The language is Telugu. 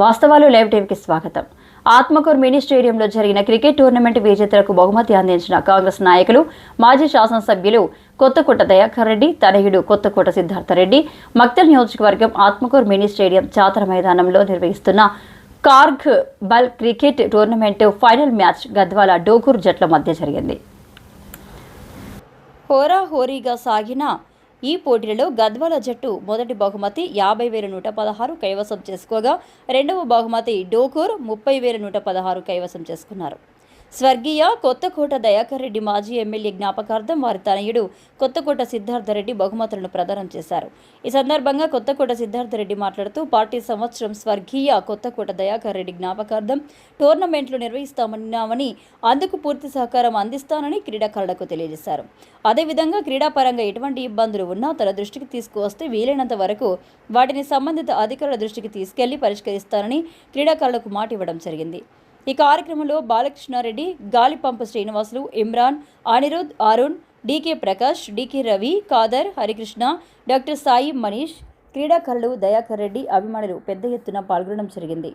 వాస్తవాలు లైవ్ టీవీకి స్వాగతం. ఆత్మకూర్ మినీ స్టేడియంలో జరిగిన క్రికెట్ టోర్నమెంట్ విజేతలకు బహుమతి అందించిన కాంగ్రెస్ నాయకులు మాజీ శాసనసభ్యులు కొత్తకోట దయాకర్ రెడ్డి తనయుడు కొత్తకోట సిద్ధార్థ రెడ్డి మక్తల్ నియోజకవర్గం ఆత్మకూర్ మినీ స్టేడియం జాతర మైదానంలో నిర్వహిస్తున్న కార్గ్ బల్ cricket tournament final match Gadwal Dokur జట్ల మధ్య జరిగింది. హోరాహోరీగా సాగిన ఈ పోటీలలో గద్వాల జట్టు మొదటి బహుమతి యాభై వేల నూట పదహారు కైవసం చేసుకోగా రెండవ బహుమతి డోకూర్ ముప్పై వేల నూట పదహారు కైవసం చేసుకున్నారు. స్వర్గీయ కొత్తకోట దయాకర్ రెడ్డి మాజీ ఎమ్మెల్యే జ్ఞాపకార్థం వారి తనయుడు కొత్తకోట సిద్ధార్థరెడ్డి బహుమతులను ప్రదానం చేశారు. ఈ సందర్భంగా కొత్తకోట సిద్ధార్థరెడ్డి మాట్లాడుతూ పార్టీ సంవత్సరం స్వర్గీయ కొత్తకోట దయాకర్ రెడ్డి జ్ఞాపకార్థం టోర్నమెంట్లు నిర్వహిస్తామన్నామని అందుకు పూర్తి సహకారం అందిస్తానని క్రీడాకారులకు తెలియజేశారు. అదేవిధంగా క్రీడాపరంగా ఎటువంటి ఇబ్బందులు ఉన్నా తన దృష్టికి తీసుకువస్తే వీలైనంత వరకు వాటిని సంబంధిత అధికారుల దృష్టికి తీసుకెళ్ళి పరిష్కరిస్తానని క్రీడాకారులకు మాట ఇవ్వడం జరిగింది. ఈ కార్యక్రమంలో Balakrishna Reddy గాలిపంపు Srinivasulu Imran Anirudh Arun DK Prakash DK Ravi Kadar Harikrishna doctor Sai Manish క్రీడాకారులు దయాకర్ రెడ్డి అభిమానులు పెద్ద ఎత్తున పాల్గొనడం జరిగింది.